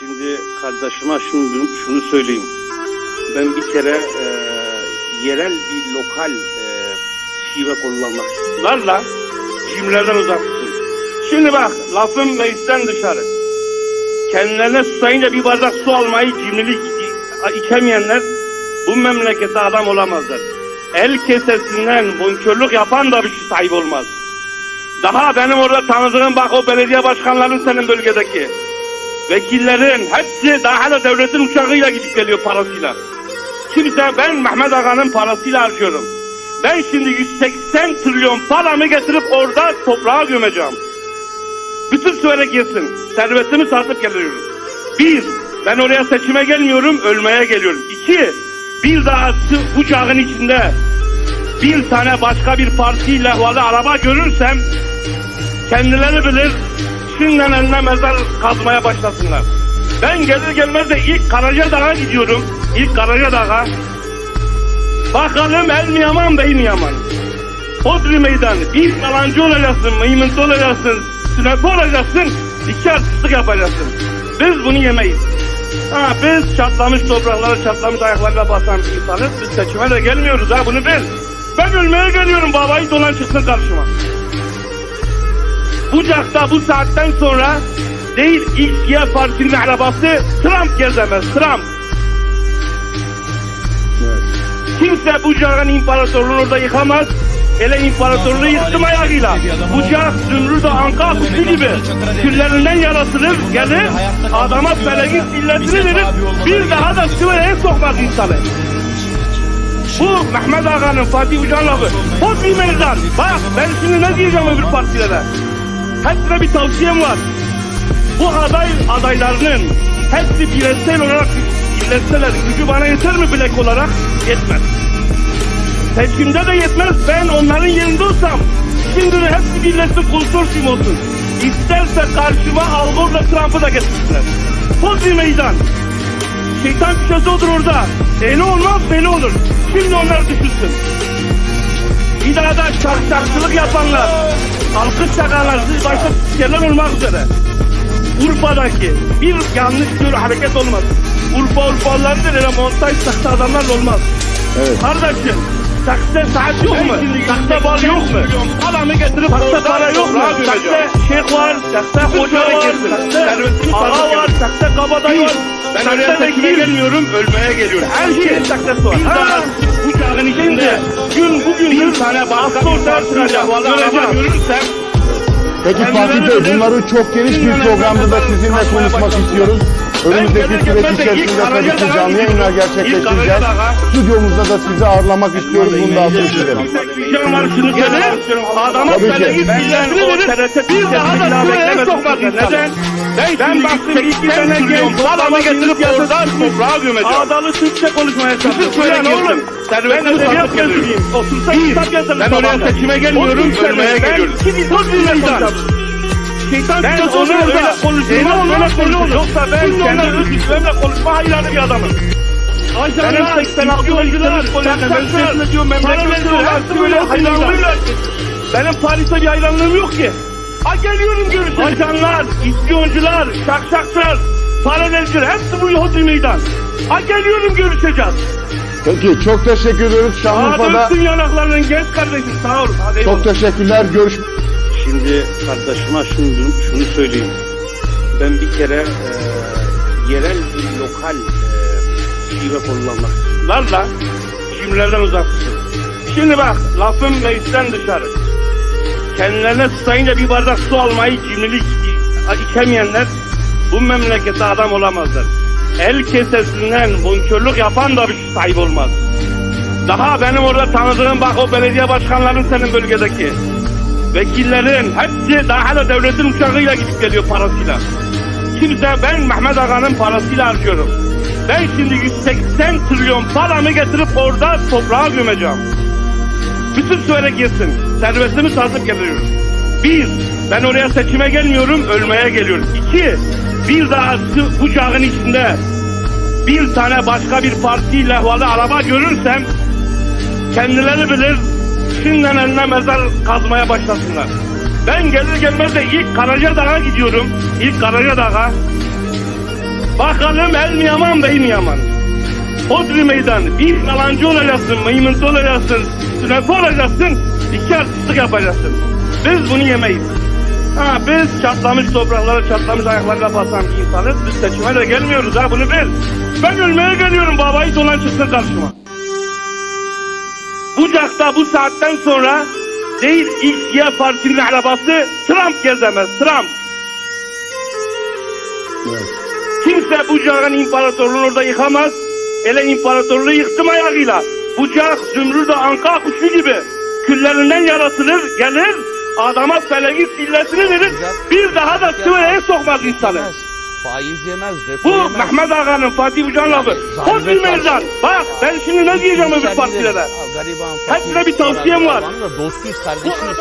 Şimdi kardeşime şunu, şunu söyleyeyim. Ben bir kere e, yerel bir lokal e, şive kullanmak istiyorlar da cimrilerden uzak tutun. Şimdi bak lafım meclisten dışarı. Kendilerine susayınca bir bardak su almayı cimrilik içemeyenler bu memlekette adam olamazlar. El kesesinden bonkörlük yapan da bir şey sahip olmaz. Daha benim orada tanıdığım bak o belediye başkanların senin bölgedeki. Vekillerin hepsi daha hala devletin uçağıyla gidip geliyor parasıyla. Kimse ben Mehmet Aga'nın parasıyla harcıyorum. Ben şimdi 180 trilyon paramı getirip orada toprağa gömeceğim. Bütün söyle girsin. Servetimi satıp geliyorum. Bir, ben oraya seçime gelmiyorum, ölmeye geliyorum. İki, bir daha sı- bu çağın içinde bir tane başka bir partiyle lehvalı araba görürsem kendileri bilir şimdiden eline mezar kazmaya başlasınlar. Ben gelir gelmez de ilk Karacadağ'a gidiyorum. İlk Karacadağ'a. Bakalım el mi yaman bey mi yaman? Hodri meydanı. Bir yalancı olacaksın, mıymıntı olacaksın, sünepe olacaksın, iki artistlik yapacaksın. Biz bunu yemeyiz. Ha, biz çatlamış topraklara, çatlamış ayaklarla basan insanız. Biz seçime de gelmiyoruz ha, bunu bil. Ben ölmeye geliyorum, babayı dolan çıksın karşıma. Bucak'ta bu saatten sonra değil ilk yer partisinin arabası Trump gezemez, Trump. Kimse Bucak'ın imparatorluğunu orada yıkamaz. Hele imparatorluğu yıktım ayağıyla. Bucak, zümrüt, anka kuşu gibi küllerinden yaratılır, gelir, adama feleğin illetini verir, bir daha da sıvaya sokmaz insanı. Bu Mehmet Ağa'nın Fatih Ucan lafı. Hop bir meydan. Bak ben şimdi ne diyeceğim öbür partilere. Hepsine bir tavsiyem var. Bu aday adaylarının hepsi bireysel olarak birleşseler gücü bana yeter mi bilek olarak? Yetmez. Seçimde de yetmez. Ben onların yerinde olsam şimdi de hepsi birleşsin konsorsiyum olsun. İsterse karşıma Al Gore'la Trump'ı da getirsinler. Poz bir meydan. Şeytan köşesi odur orada. Eli olmaz beli olur. Şimdi onlar düşünsün. Bir daha yapanlar, alkış çakanlar, siz başta spikerler olmak üzere. Urfa'daki bir yanlış bir hareket olmaz. Urfa Urfalılardır öyle montaj saksı adamlarla olmaz. Evet. Kardeşim saksı saat yok mu? Saksı bal yok mu? Adamı getirip saksı para yok mu? Saksı şeyh var, saksı hoca var, saksı ağa var, saksı kabadayı var. Ben oraya seçime gelmiyorum, ölmeye geliyorum. Her şeyin saksı var. Ha, bu çağın içinde gün bugün bir tane başka ortaya çıkacak. Göreceğim. Görürsem Peki Fatih Bey bunları çok geniş bir programda da sizinle konuşmak istiyoruz. Önümüzdeki süreç içerisinde tabii ki canlı yayınlar gerçekleştireceğiz. Stüdyomuzda da sizi ağırlamak istiyoruz. Bunu da altını çizelim. Diyeceğim var şunu söyle. Adama verir. Bir daha da şuraya sokmaz Neden? Ben, ben baktım iki tane genç paramı getirip oradan toprağa gömeceğim. Ağdalı Türkçe konuşmaya çalışıyorum. Söyle oğlum. Servetini satıp geliyorum. Otursa kitap yazarım. Ben oraya seçime gelmiyorum. Ölmeye geliyorum. Ben iki dil meydan. Şeytan ben onu öyle konuşuyorum. Öyle konuşuyorum. Yoksa ben kendi öz güçlerimle konuşma hayranı bir adamım. Benim 86 oyuncular, saksakslar, memleketçiler, böyle hayranlığıyla. Benim Paris'te bir hayranlığım yok ki. Ha geliyorum görüşürüz. Ajanlar, ispiyoncular, şakşakçılar, paralelciler hepsi bu Yahudi meydan. Ha geliyorum görüşeceğiz. Peki çok teşekkür ediyoruz. Şanlıurfa'da dönsün yanaklarının genç kardeşim sağ olun. Hadi çok teşekkürler. Görüş Şimdi kardeşime şunu, şunu söyleyeyim. Ben bir kere e, yerel bir lokal e, şive kullanmak istiyorlar da cimrilerden uzak tutun. Şimdi bak lafım meclisten dışarı. Kendilerine susayınca bir bardak su almayı cimrilik içemeyenler bu memlekette adam olamazlar. El kesesinden bonkörlük yapan da bir şey sahip olmaz. Daha benim orada tanıdığım bak o belediye başkanların senin bölgedeki. Vekillerin hepsi daha hala devletin uçağıyla gidip geliyor parasıyla. Kimse ben Mehmet Aga'nın parasıyla harcıyorum. Ben şimdi 180 trilyon paramı getirip orada toprağa gömeceğim. Bütün söyle girsin. Servetimi satıp geliyorum. Bir, ben oraya seçime gelmiyorum, ölmeye geliyorum. İki, bir daha çağın içinde bir tane başka bir partiyle lehvalı araba görürsem kendileri bilir şimdiden eline mezar kazmaya başlasınlar. Ben gelir gelmez de ilk Karacadağ'a gidiyorum. İlk Karacadağ'a. Bakalım el mi yaman bey mi yaman? Hodri meydan. Bir yalancı olacaksın, mıymıntı olacaksın, sünefi olacaksın, iki artistlik yapacaksın. Biz bunu yemeyiz. Ha biz çatlamış topraklara, çatlamış ayaklarına basan bir insanız. Biz seçime de gelmiyoruz ha bunu bil. Ben ölmeye geliyorum baba hiç olan çıksın karşıma. Bucak'ta bu saatten sonra değil İlkiye Parti'nin arabası Trump gezemez. Trump. Evet. Kimse Bucak'ın imparatorluğunu orada yıkamaz. Ele imparatorluğu yıktım ayağıyla. Bucak zümrüt anka kuşu gibi küllerinden yaratılır, gelir, adama feleğin silletini verir, bir daha da sıvaya sokmaz insanı. Faiz yemez, depo Bu yemez. Mehmet Ağa'nın, Fatih Ucan lafı. Hop bir meydan. Bak ben şimdi ne diyeceğim öbür partilere. Gariban, Hepsine bir tavsiyem var. Dostuyuz, kardeşiniz.